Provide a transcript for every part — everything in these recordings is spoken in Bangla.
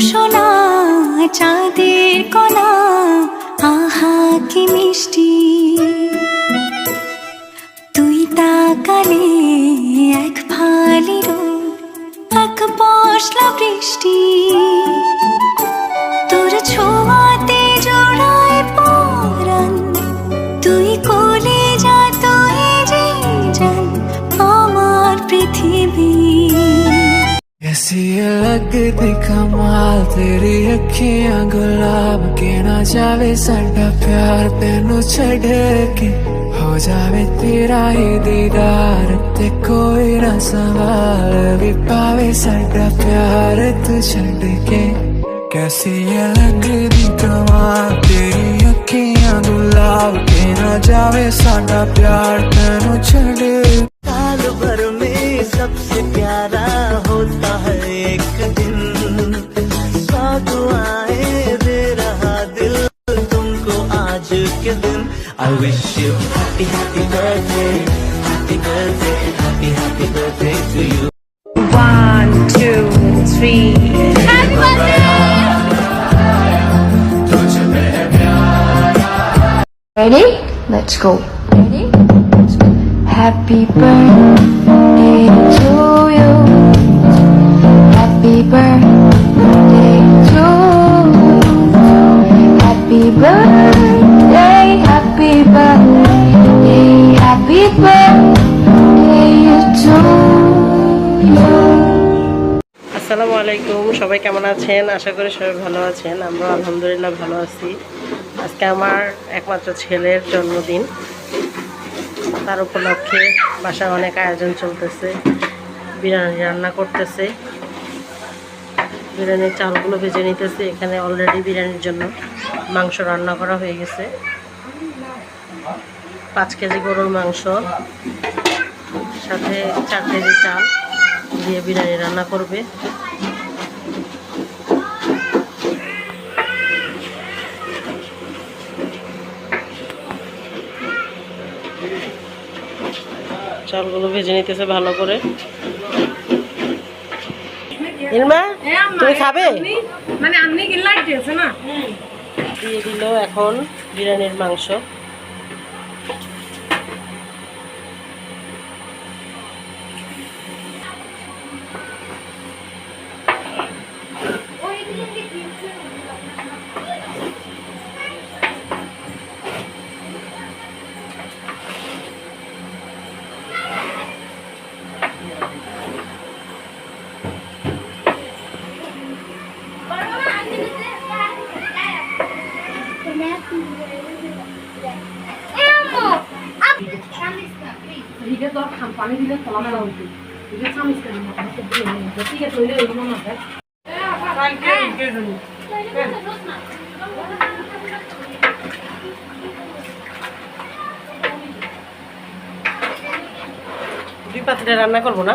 সোনা চাঁদের কণা আহা কি মিষ্টি। তুই তাকালে এক ফালি রোদ এক পশলা বৃষ্টি। ऐसी लगती कमाल, तेरी अखियाँ गुलाब के ना जावे साडा प्यार, तेनू छड़ के हो जावे तेरा ही दीदार, ते कोई ना सवाल भी पावे साडा प्यार, तू छड़ के। कैसी अलग कमाल, तेरी अखियाँ गुलाब के ना जावे साडा प्यार, तेनू छड़। साल भर में सबसे प्यारा होता है I wish you happy, happy birthday, happy birthday, happy, happy birthday to you. One, two, three. Happy birthday! Ready? Let's go. Ready? Let's go. Happy birthday to you. Happy birthday to you. Happy birthday. আলাইকুম, সবাই কেমন আছেন? আশা করি সবাই ভালো আছেন। আমরা আলহামদুলিল্লাহ ভালো আছি। আজকে আমার একমাত্র ছেলের জন্মদিন। তার উপলক্ষে বাসায় অনেক আয়োজন চলতেছে। বিরিয়ানি রান্না করতেছে। বিরিয়ানির চালগুলো ভেজে নিতেছে। এখানে অলরেডি বিরিয়ানির জন্য মাংস রান্না করা হয়ে গেছে। পাঁচ কেজি গরুর মাংস, সাথে চার কেজি চাল দিয়ে বিরিয়ানি রান্না করবে। চালগুলো ভেজে নিতেছে ভালো করে। তুমি খাবে? মানে দিয়ে দিল এখন বিরিয়ানির মাংস। দিলে খোলা মেলা হইতে ঠিক আছে না দুই পাত্রে রান্না করব না?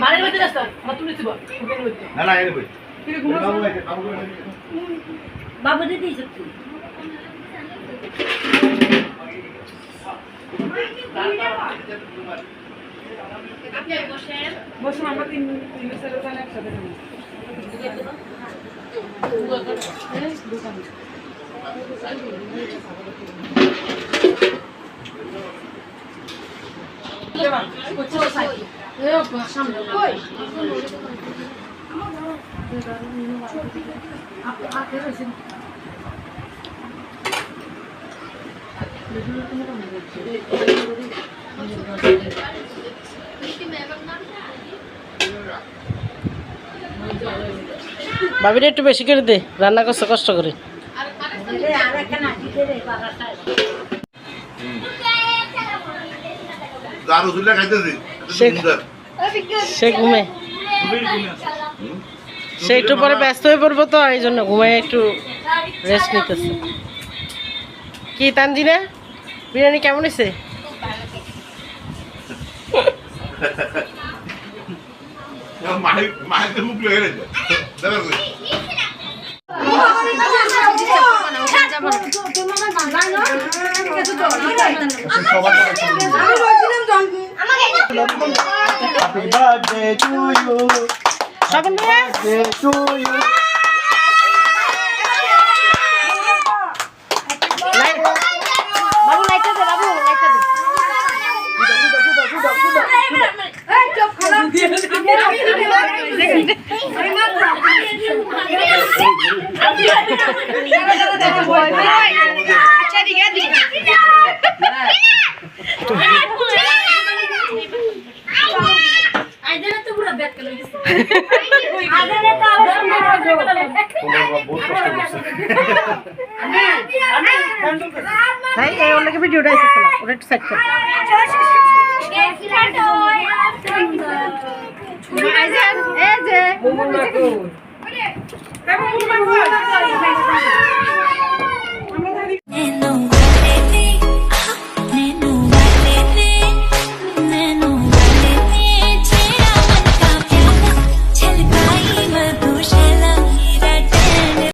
বাড়ির মধ্যে রাস্তা মা তুলে দিব না না এনে বই বাবু দিদি সত্যি বসুন আমরা তিন তিন একসাথে। ভাবিটা একটু বেশি করে দে রান্না করছে কষ্ট করে। সে ঘুমে। সে একটু পরে ব্যস্ত হয়ে পড়ব তো এই জন্য ঘুমাই একটু রেস্ট নিতেছে। কি তানজিনা? বিরিয়ানি কেমন হয়েছে? মায়ের মায়ের তো মুখ Apa ya. bener? Baru naik ke baru naik ke Acha diga diga ভাই এই অন্যকে ভিডিওটা এসেছিল ওটা একটু সেট করো। এই যে